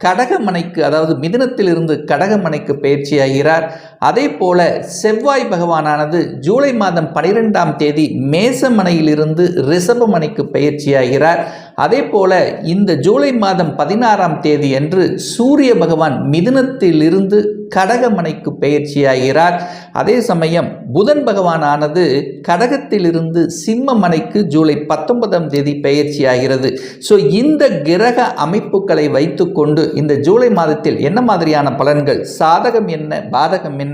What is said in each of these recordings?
கடகமனைக்கு அதாவது மிதுனத்திலிருந்து கடகமனைக்கு பயிற்சியாகிறார். அதே போல செவ்வாய் பகவானானது ஜூலை மாதம் பனிரெண்டாம் தேதி மேசமனையிலிருந்து ரிஷபமனைக்கு பயிற்சியாகிறார். அதே போல இந்த ஜூலை மாதம் பதினாறாம் தேதி அன்று சூரிய பகவான் மிதுனத்திலிருந்து கடகமனைக்கு பயிற்சியாகிறார். அதே சமயம் புதன் பகவானானது கடகத்திலிருந்து சிம்ம மனைக்கு ஜூலை பத்தொன்பதாம் தேதி பயிற்சியாகிறது. ஸோ இந்த கிரக அமைப்புகளை வைத்துக்கொண்டு இந்த ஜூலை மாதத்தில் என்ன மாதிரியான பலன்கள்? சாதகம் என்ன? பாதகம் என்ன?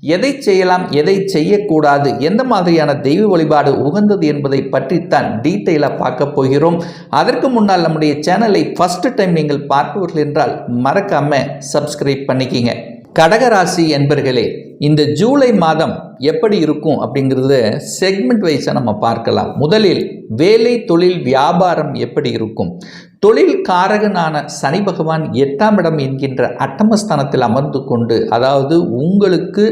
எதை செய்யலாம் எதை செய்யக்கூடாது? எந்த மாதிரியான தெய்வ வழிபாடு உகந்தது என்பதை பற்றித்தான் டீட்டெயிலாக பார்க்க போகிறோம். அதற்கு முன்னால் நம்முடைய சேனலை ஃபஸ்ட் டைம் நீங்கள் பார்ப்பவர்கள் என்றால் மறக்காம சப்ஸ்கிரைப் பண்ணிக்கிங்க. கடகராசி என்பர்களே இந்த ஜூலை மாதம் எப்படி இருக்கும் அப்படிங்கிறத செக்மெண்ட் வைஸாக நம்ம பார்க்கலாம். முதலில் வேலை தொழில் வியாபாரம் எப்படி இருக்கும்? தொழில் காரகனான சனி பகவான் எட்டாம் இடம் என்கின்ற அட்டமஸ்தானத்தில் அமர்ந்து கொண்டு அதாவது உங்களுக்கு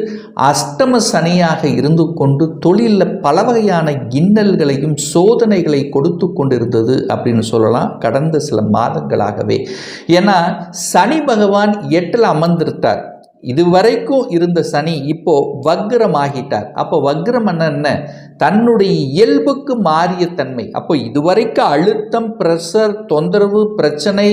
அஷ்டம சனியாக இருந்து கொண்டு தொழிலில் பல வகையான இன்னல்களையும் சோதனைகளை கொடுத்து கொண்டிருந்தது அப்படின்னு சொல்லலாம் கடந்த சில மாதங்களாகவே. ஏன்னா சனி பகவான் எட்டில் அமர்ந்திருத்தார் இதுவரைக்கும் இருந்த சனி இப்போ வக்ரமாகிட்டார். அப்போ வக்ரம் என்ன? தன்னுடைய இயல்புக்கு மாறிய தன்மை. அப்போ இதுவரைக்கும் அழுத்தம் ப்ரெஷர் தொந்தரவு பிரச்சனை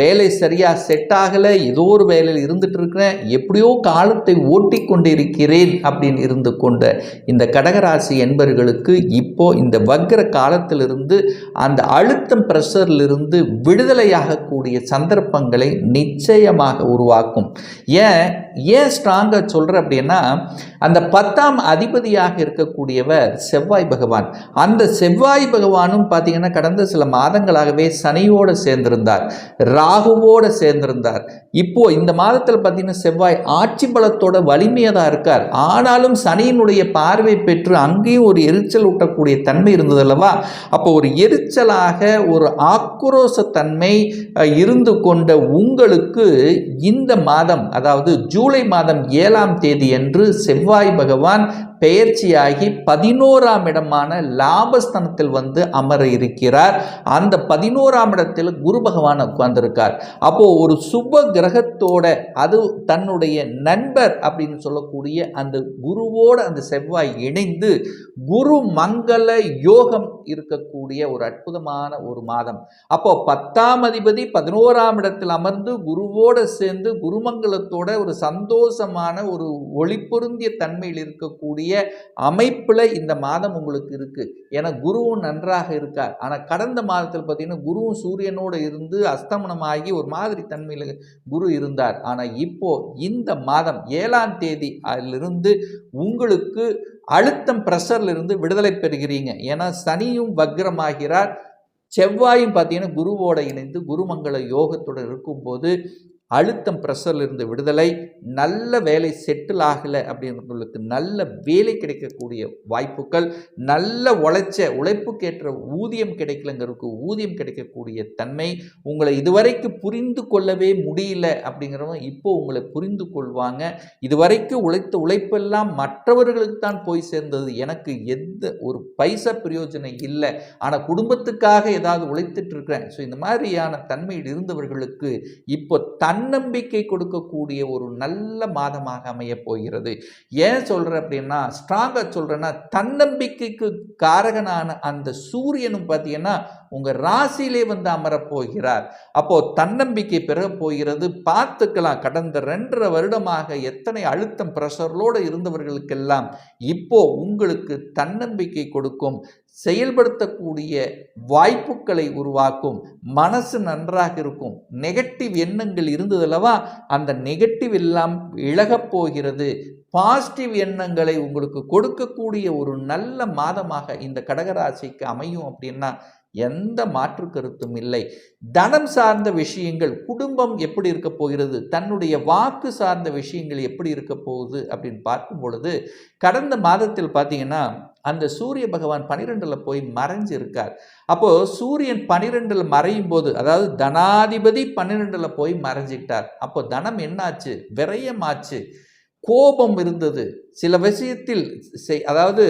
வேலை சரியாக செட் ஆகலை ஏதோ ஒரு வேலையில் இருந்துட்டு இருக்கிறேன் எப்படியோ காலத்தை ஓட்டி கொண்டிருக்கிறேன் அப்படின்னு இருந்து கொண்ட இந்த கடகராசி என்பர்களுக்கு இப்போ இந்த வக்ர காலத்திலிருந்து அந்த அழுத்தம் ப்ரெஷரிலிருந்து விடுதலையாகக்கூடிய சந்தர்ப்பங்களை நிச்சயமாக உருவாக்கும். ஏன் ஏன் ஸ்ட்ராங்காக சொல்கிறேன் அப்படின்னா அந்த பத்தாம் அதிபதியாக இருக்கக்கூடிய கூடியவர் செவ்வாய் பகவான். அந்த செவ்வாய் பகவானும் பார்த்தீங்கன்னா கடந்த சில மாதங்களாகவே சனியோடு சேர்ந்திருந்தார். ராகுவோடு சேர்ந்திருந்தார். இப்போ இந்த மாதத்தில் பார்த்தீங்கன்னா செவ்வாய் ஆட்சி பலத்தோட வலிமையாக தான் இருக்கார். ஆனாலும் சனியினுடைய பார்வை பெற்று அங்கேயும் ஒரு எரிச்சல் ஊட்டக்கூடிய தன்மை இருந்தது அல்லவா அப்போ ஒரு எரிச்சலாக ஒரு ஆக்ரோசத்தன்மை இருந்து கொண்ட உங்களுக்கு இந்த மாதம் அதாவது ஜூலை மாதம் ஏழாம் தேதி என்று செவ்வாய் பகவான் பெயர்ச்சியாகி பதினோராம் இடமான லாபஸ்தனத்தில் வந்து அமர இருக்கிறார். அந்த பதினோராம் இடத்தில் குரு பகவான் உட்கார்ந்திருக்கார். அப்போது ஒரு சுப கிரகத்தோட அது தன்னுடைய நண்பர் அப்படின்னு சொல்லக்கூடிய அந்த குருவோட அந்த செவ்வாய் இணைந்து குரு மங்கள யோகம் இருக்கக்கூடிய ஒரு அற்புதமான ஒரு மாதம். அப்போ பத்தாம் அதிபதி பதினோராம் இடத்தில் அமர்ந்து குருவோட சேர்ந்து குருமங்கலத்தோட ஒரு சந்தோஷமான ஒரு ஒளி பொருந்திய தன்மையில் இருக்கக்கூடிய அமைப்பு அமைப்பில் இந்த மாதம் உங்களுக்கு இருக்குது ஏன்னா குருவும் நன்றாக இருக்கார். ஆனால் கடந்த மாதத்தில் பார்த்தீங்கன்னா குருவும் சூரியனோடு இருந்து அஸ்தமனமாகி ஒரு மாதிரி தன்மையில் குரு இருந்தார். ஆனால் இப்போ இந்த மாதம் ஏழாம் தேதி அதிலிருந்து உங்களுக்கு அழுத்தம் ப்ரெஷர்லேருந்து விடுதலை பெறுகிறீங்க. ஏன்னா சனியும் வக்ரமாகிறார். செவ்வாயும் பார்த்தீங்கன்னா குருவோட இணைந்து குருமங்கள யோகத்துடன் இருக்கும்போது அழுத்தம் ப்ரெஷரில் இருந்து விடுதலை நல்ல வேலை செட்டில் ஆகலை அப்படின்றவங்களுக்கு நல்ல வேலை கிடைக்கக்கூடிய வாய்ப்புகள் நல்ல உழைச்ச உழைப்புக்கேற்ற ஊதியம் கிடைக்கலங்கிறதுக்கு ஊதியம் கிடைக்கக்கூடிய தன்மை உங்களை இதுவரைக்கும் புரிந்து கொள்ளவே முடியல அப்படிங்கிறவங்க இப்போ உங்களை புரிந்து கொள்வாங்க. இதுவரைக்கும் உழைத்த உழைப்பெல்லாம் மற்றவர்களுக்கு தான் போய் சேர்ந்தது. எனக்கு எந்த ஒரு பைசா பிரயோஜனம் இல்லை. ஆனால் குடும்பத்துக்காக ஏதாவது உழைத்துட்டு இருக்கிறேன். ஸோ இந்த மாதிரியான தன்மையில் இருந்தவர்களுக்கு இப்போ தன் தன்னம்பிக்கை கொடுக்கக்கூடிய ஒரு நல்ல மாதமாக அமைய போகிறது ஏன் சொல்கிறேன் அப்படின்னா ஸ்ட்ராங்காக சொல்கிறேன்னா தன்னம்பிக்கைக்கு காரகனான அந்த சூரியனும் பார்த்தீங்கன்னா உங்கள் ராசியிலே வந்து அமரப்போகிறார். அப்போது தன்னம்பிக்கை பெறப் போகிறது. பார்த்துக்கலாம் கடந்த ரெண்டரை வருடமாக எத்தனை அழுத்தம் ப்ரெஷரோடு இருந்தவர்களுக்கெல்லாம் இப்போ உங்களுக்கு தன்னம்பிக்கை கொடுக்கும். செயல்படுத்தக்கூடிய வாய்ப்புகளை உருவாக்கும் மனசு நன்றாக இருக்கும் நெகட்டிவ் எண்ணங்கள் இருந்ததல்லவா அந்த நெகட்டிவ் எல்லாம் இழகப் போகிறது. பாசிட்டிவ் எண்ணங்களை உங்களுக்கு கொடுக்கக்கூடிய ஒரு நல்ல மாதமாக இந்த கடகராசிக்கு அமையும் அப்படின்னா எந்த மாற்று கருத்தும் இல்லை. தனம் சார்ந்த விஷயங்கள் குடும்பம் எப்படி இருக்க போகிறது தன்னுடைய வாக்கு சார்ந்த விஷயங்கள் எப்படி இருக்க போகுது அப்படின்னு பார்க்கும் பொழுது கடந்த மாதத்தில் பார்த்தீங்கன்னா அந்த சூரிய பகவான் பனிரெண்டில் போய் மறைஞ்சு இருக்கார் அப்போது சூரியன் பனிரெண்டில் மறையும் போது அதாவது தனாதிபதி பன்னிரெண்டில் போய் மறைஞ்சிக்கிட்டார் அப்போ தனம் என்னாச்சு? விரயமாச்சு. கோபம் இருந்தது. சில விஷயத்தில் செய் அதாவது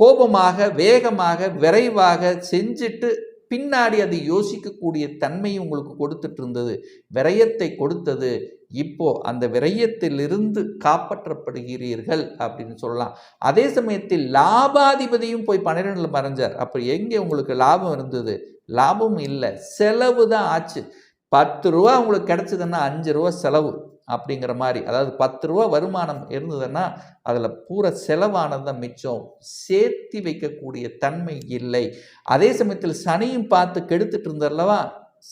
கோபமாக வேகமாக விரைவாக செஞ்சுட்டு பின்னாடி அதை யோசிக்கக்கூடிய தன்மை உங்களுக்கு கொடுத்துட்டு இருந்தது விரயத்தை கொடுத்தது. இப்போ அந்த விரயத்திலிருந்து காப்பாற்றப்படுகிறீர்கள் அப்படின்னு சொல்லலாம். அதே சமயத்தில் லாபாதிபதியும் போய் பன்னிரெண்டில் மறைஞ்சார். அப்போ எங்கே உங்களுக்கு லாபம் இருந்தது? லாபம் இல்லை. செலவு தான் ஆச்சு. பத்து ரூபா உங்களுக்கு கிடைச்சதுன்னா அஞ்சு ரூபா செலவு. அப்படிங்கிற மாதிரி. அதாவது பத்து ரூபா வருமானம் இருந்ததுன்னா அதில் பூரா செலவானது தான் மிச்சம். சேர்த்தி வைக்கக்கூடிய தன்மை இல்லை. அதே சமயத்தில் சனியும் பார்த்து கெடுத்துட்டு இருந்தார்லவா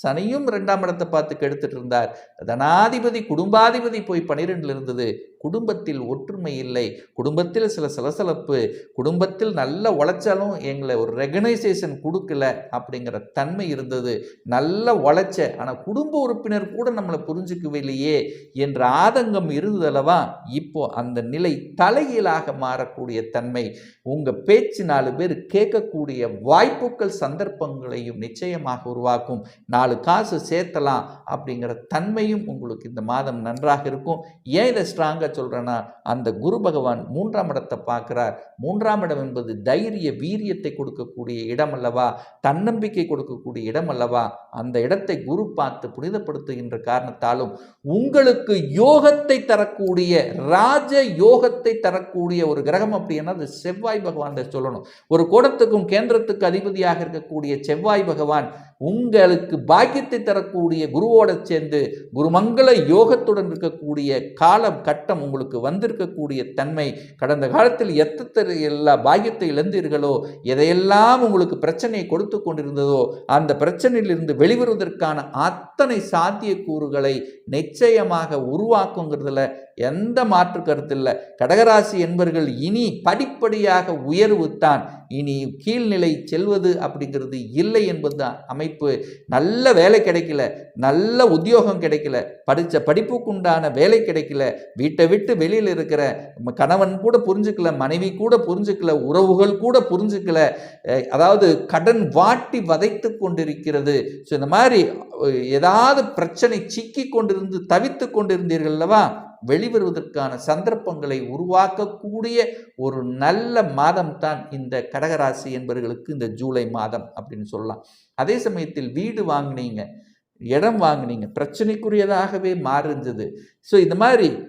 சனியும் ரெண்டாம் இடத்தை பார்த்து கெடுத்துட்டு இருந்தார். தனாதிபதி குடும்பாதிபதி போய் பனிரெண்டில் இருந்தது. குடும்பத்தில் ஒற்றுமை இல்லை. குடும்பத்தில் சில சலசலப்பு குடும்பத்தில் நல்ல உழைச்சாலும் எங்களை ஒரு ரெகனைசேஷன் கொடுக்கல அப்படிங்கிற தன்மை இருந்தது. நல்ல உழைச்ச ஆனால் குடும்ப உறுப்பினர் கூட நம்மளை புரிஞ்சுக்கவில்லையே என்ற ஆதங்கம் இருந்ததல்லவா இப்போ அந்த நிலை தலைகீழாக மாறக்கூடிய தன்மை. உங்கள் பேச்சு நாலு பேர் கேட்கக்கூடிய வாய்ப்புகள் சந்தர்ப்பங்களையும் நிச்சயமாக உருவாக்கும். நாலு காசு சேர்த்தலாம் அப்படிங்கிற தன்மையும் உங்களுக்கு இந்த மாதம் நன்றாக இருக்கும். ஏன் இதை ஸ்ட்ராங்காக சொல்கிறேன்னா அந்த குரு பகவான் மூன்றாம் இடத்தை பார்க்குறார். மூன்றாம் இடம் என்பது தைரிய வீரியத்தை கொடுக்கக்கூடிய இடம் அல்லவா? தன்னம்பிக்கை கொடுக்கக்கூடிய இடம் அல்லவா? அந்த இடத்தை குரு பார்த்து புனிதப்படுத்துகின்ற காரணத்தாலும் உங்களுக்கு யோகத்தை தரக்கூடிய ராஜ யோகத்தை தரக்கூடிய ஒரு கிரகம் அப்படின்னா அது செவ்வாய் பகவான் சொல்லணும். ஒரு கோடத்துக்கும் கேந்திரத்துக்கு அதிபதியாக இருக்கக்கூடிய செவ்வாய் பகவான் உங்களுக்கு பாக்கியத்தை தரக்கூடிய குருவோட சேர்ந்து குருமங்கள யோகத்துடன் இருக்கக்கூடிய காலம் கட்டம் உங்களுக்கு வந்திருக்கக்கூடிய தன்மை. கடந்த காலத்தில் எத்தனை எல்லா பாக்கியத்தை இழந்தீர்களோ எதையெல்லாம் உங்களுக்கு பிரச்சனையை கொடுத்து கொண்டிருந்ததோ அந்த பிரச்சனையிலிருந்து வெளிவருவதற்கான அத்தனை சாத்தியக்கூறுகளை நிச்சயமாக உருவாக்குங்கிறதுல எந்த மாற்று கருத்து இல்லை கடகராசி என்பவர்கள் இனி படிப்படியாக உயர்வு தான். இனி கீழ்நிலை செல்வது அப்படிங்கிறது இல்லை என்பதுதான் அமைப்பு. நல்ல வேலை கிடைக்கல. நல்ல உத்தியோகம் கிடைக்கல. படித்த படிப்புக்குண்டான வேலை கிடைக்கல. வீட்டை விட்டு வெளியில் இருக்கிற கணவன் கூட புரிஞ்சுக்கல. மனைவி கூட புரிஞ்சுக்கல. உறவுகள் கூட புரிஞ்சுக்கல. அதாவது கடன் வாட்டி வதைத்து கொண்டிருக்கிறது. ஸோ இந்த மாதிரி ஏதாவது பிரச்சனை சிக்கி கொண்டிருந்து தவித்து கொண்டிருந்தீர்கள் அல்லவா? வெளிவருவதற்கான சந்தர்ப்பங்களை உருவாக்கக்கூடிய ஒரு நல்ல மாதம் தான் இந்த கடகராசி என்பவர்களுக்கு இந்த ஜூலை மாதம் அப்படின்னு சொல்லலாம். அதே சமயத்தில் வீடு வாங்குனீங்க இடம் வாங்குனீங்க பிரச்சனைக்குரியதாகவே மாறிஞ்சது ஸோ இந்த மாதிரி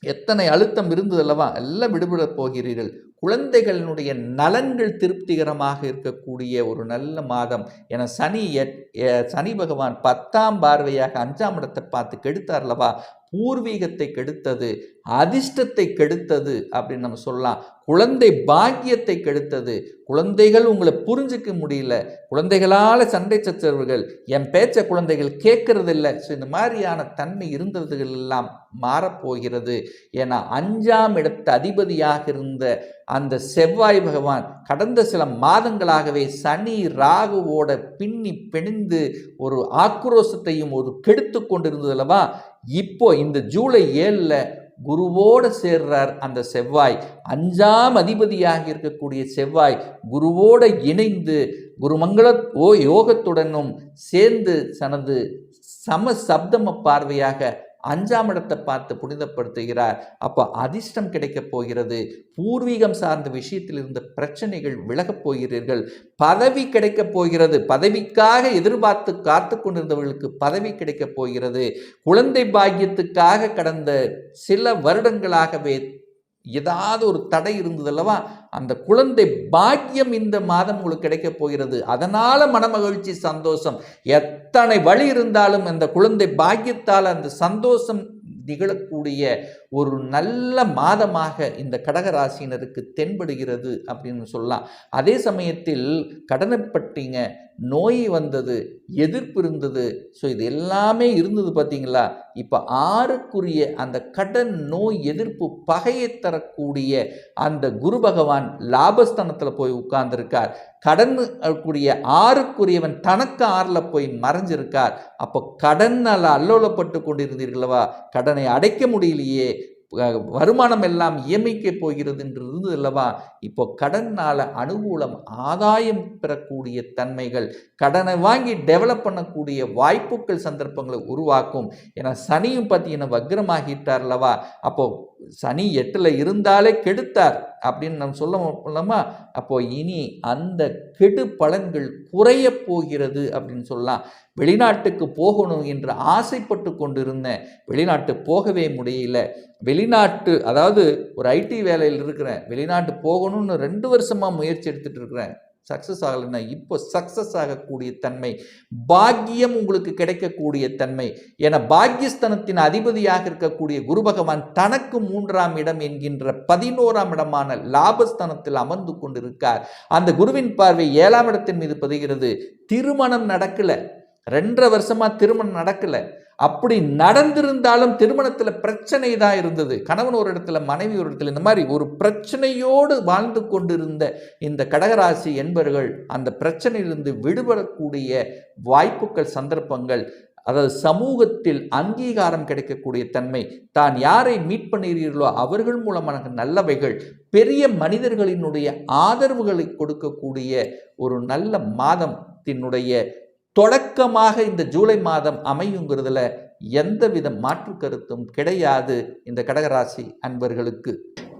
எத்தனை அழுத்தம் இருந்தது அல்லவா? எல்லாம் விடுபடப் போகிறீர்கள். குழந்தைகளினுடைய நலன்கள் திருப்திகரமாக இருக்கக்கூடிய ஒரு நல்ல மாதம். என சனி எட்- சனி பகவான் பத்தாம் பார்வையாக அஞ்சாம் இடத்தை பார்த்து கெடுத்தார் அல்லவா? பூர்வீகத்தை கெடுத்தது அதிர்ஷ்டத்தை கெடுத்தது அப்படின்னு நம்ம சொல்லலாம். குழந்தை பாக்கியத்தை கெடுத்தது. குழந்தைகள் உங்களை புரிஞ்சிக்க முடியல. குழந்தைகளால் சண்டை சச்சரவுகள். என் பேச்ச குழந்தைகள் கேட்கறதில்ல. ஸோ இந்த மாதிரியான தன்மை இருந்ததுகள் எல்லாம் மாறப்போகிறது. ஏன்னா அஞ்சாம் இடத்து அதிபதியாக இருந்த அந்த செவ்வாய் பகவான் கடந்த சில மாதங்களாகவே சனி ராகுவோட பின்னி பிணிந்து ஒரு ஆக்ரோஷத்தையும் ஒரு கெடுத்து கொண்டிருந்தது அல்லவா? இப்போ இந்த ஜூலை ஏழில் குருவோடு சேர்றார் அந்த செவ்வாய். அஞ்சாம் அதிபதியாக இருக்கக்கூடிய செவ்வாய் குருவோடு இணைந்து குருமங்கள ஓ யோகத்துடனும் சேர்ந்து தனது சம சப்தம பார்வையாக அஞ்சாம் இடத்தை பார்த்து புனிதப்படுத்துகிறார். அப்போ அதிர்ஷ்டம் கிடைக்கப் போகிறது. பூர்வீகம் சார்ந்த விஷயத்தில் இருந்த பிரச்சனைகள் விலகப் போகிறீர்கள். பதவி கிடைக்கப் போகிறது. பதவிக்காக எதிர்பார்த்து காத்து கொண்டிருந்தவர்களுக்கு பதவி கிடைக்கப் போகிறது. குழந்தை பாக்கியத்துக்காக கடந்த சில வருடங்களாகவே ஏதாவது ஒரு தடை இருந்தது அல்லவா அந்த குழந்தை பாக்கியம் இந்த மாதம் உங்களுக்கு கிடைக்கப் போகிறது. அதனால மனமகிழ்ச்சி சந்தோஷம். எத்தனை வழி இருந்தாலும் அந்த குழந்தை பாக்கியத்தால் அந்த சந்தோஷம் நிகழக்கூடிய ஒரு நல்ல மாதமாக இந்த கடகராசினருக்கு தென்படுகிறது அப்படின்னு சொல்லலாம். அதே சமயத்தில் கடனைப்பட்டீங்க நோய் வந்தது எதிர்ப்பு இருந்தது. ஸோ இது எல்லாமே இருந்தது பார்த்தீங்களா? இப்போ ஆறுக்குரிய அந்த கடன் நோய் எதிர்ப்பு பகையை தரக்கூடிய அந்த குரு பகவான் லாபஸ்தானத்தில் போய் உட்கார்ந்துருக்கார். கடன் கூடிய ஆறுக்குரியவன் தனக்கு ஆறில் போய் மறைஞ்சிருக்கார். அப்போ கடனால் அல்லோலப்பட்டு கொண்டிருந்தீர்களவா? கடனை அடைக்க முடியலையே. வருமானம் எல்லாம் இயமைக்க போகிறது என்று இருந்தது அல்லவா? இப்போ கடனால் அனுகூலம் ஆதாயம் பெறக்கூடிய தன்மைகள் கடனை வாங்கி டெவலப் பண்ணக்கூடிய வாய்ப்புகள் சந்தர்ப்பங்களை உருவாக்கும். ஏன்னா சனியும் பார்த்தீங்கன்னா வக்ரமாகிட்டார் அல்லவா? அப்போ சனி எட்டில் இருந்தாலே கெடுத்தார் அப்படின்னு நம்ம சொல்ல முடியலாமா அப்போ இனி அந்த கெடு பலன்கள் குறைய போகிறது அப்படின்னு சொல்லலாம். வெளிநாட்டுக்கு போகணும் என்று ஆசைப்பட்டு கொண்டிருந்தேன். வெளிநாட்டு போகவே முடியல. வெளிநாட்டு அதாவது ஒரு ஐடி வேலையில் இருக்கிறேன். வெளிநாட்டு போகணும்னு ரெண்டு வருஷமாக முயற்சி எடுத்துகிட்டு இருக்கிறேன். சக்ஸஸ் ஆகலைன்னா இப்போ சக்ஸஸ் ஆகக்கூடிய தன்மை பாக்கியம் உங்களுக்கு கிடைக்கக்கூடிய தன்மை. என பாக்கியஸ்தனத்தின் அதிபதியாக இருக்கக்கூடிய குரு பகவான் தனக்கு மூன்றாம் இடம் என்கின்ற பதினோராம் இடமான லாபஸ்தனத்தில் அமர்ந்து கொண்டிருக்கார். அந்த குருவின் பார்வை ஏழாம் இடத்தின் மீது பதிகிறது. திருமணம் நடக்கல. ரெண்டரை வருஷமா திருமணம் நடக்கலை. அப்படி நடந்திருந்தாலும் திருமணத்தில் பிரச்சனை தான் இருந்தது. கணவன் ஒரு இடத்துல மனைவி ஒரு இடத்துல இந்த மாதிரி ஒரு பிரச்சனையோடு வாழ்ந்து கொண்டிருந்த இந்த கடகராசி என்பர்கள் அந்த பிரச்சனையிலிருந்து விடுபடக்கூடிய வாய்ப்புகள் சந்தர்ப்பங்கள் அதாவது சமூகத்தில் அங்கீகாரம் கிடைக்கக்கூடிய தன்மை தான் யாரை மீட் பண்ணுகிறீர்களோ அவர்கள் மூலமாக நல்லவைகள் பெரிய மனிதர்களினுடைய ஆதரவுகளை கொடுக்கக்கூடிய ஒரு நல்ல மாதம் தன்னுடைய தொடக்கமாக இந்த ஜூலை மாதம் அமையுங்கிறதுல எந்தவித மாற்று கருத்தும் கிடையாது இந்த கடகராசி அன்பர்களுக்கு.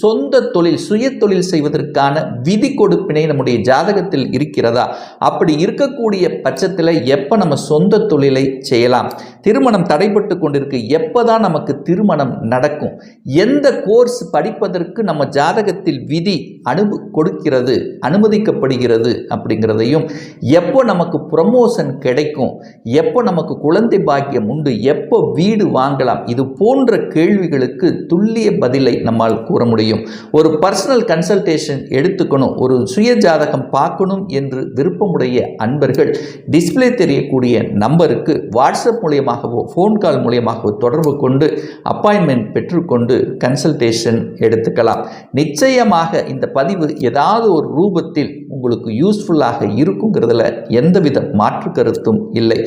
சொந்த தொழில் சுய தொழில் செய்வதற்கான விதி கொடுப்பினை நம்முடைய ஜாதகத்தில் இருக்கிறதா? அப்படி இருக்கக்கூடிய பட்சத்தில் எப்போ நம்ம சொந்த தொழிலை செய்யலாம்? திருமணம் தடைப்பட்டு கொண்டிருக்கு எப்போதான் நமக்கு திருமணம் நடக்கும்? எந்த கோர்ஸ் படிப்பதற்கு நம்ம ஜாதகத்தில் விதி அனுப கொடுக்கிறது அனுமதிக்கப்படுகிறது அப்படிங்கிறதையும் எப்போ நமக்கு ப்ரமோஷன் கிடைக்கும் எப்போ நமக்கு குழந்தை பாக்கியம் உண்டு எப்போ வீடு வாங்கலாம் இது போன்ற கேள்விகளுக்கு துல்லிய பதிலை நம்மால் கூற முடியும். ஒரு பர்சனல் கன்சல்டேஷன் எடுத்துக்கணும். ஒரு சுய ஜாதகம் பார்க்கணும் என்று விருப்பமுடைய அன்பர்கள் டிஸ்பிளே தெரியக்கூடிய நம்பருக்கு வாட்ஸ்அப் மூலியமாகவோ ஃபோன் கால் மூலியமாகவோ தொடர்பு கொண்டு அப்பாயின்மெண்ட் பெற்றுக்கொண்டு கன்சல்டேஷன் எடுத்துக்கலாம். நிச்சயமாக இந்த பதிவு ஏதாவது ஒரு ரூபத்தில் உங்களுக்கு யூஸ்ஃபுல்லாக இருக்குங்கிறதுல எந்தவித மாற்று கருத்தும் இல்லை.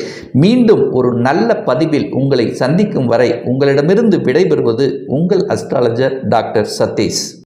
மீண்டும் ஒரு நல்ல பதிவில் உங்களை சந்திக்கும் வரை உங்களிடமிருந்து விடைபெறுவது உங்கள் அஸ்ட்ராலஜர் டாக்டர் Tez.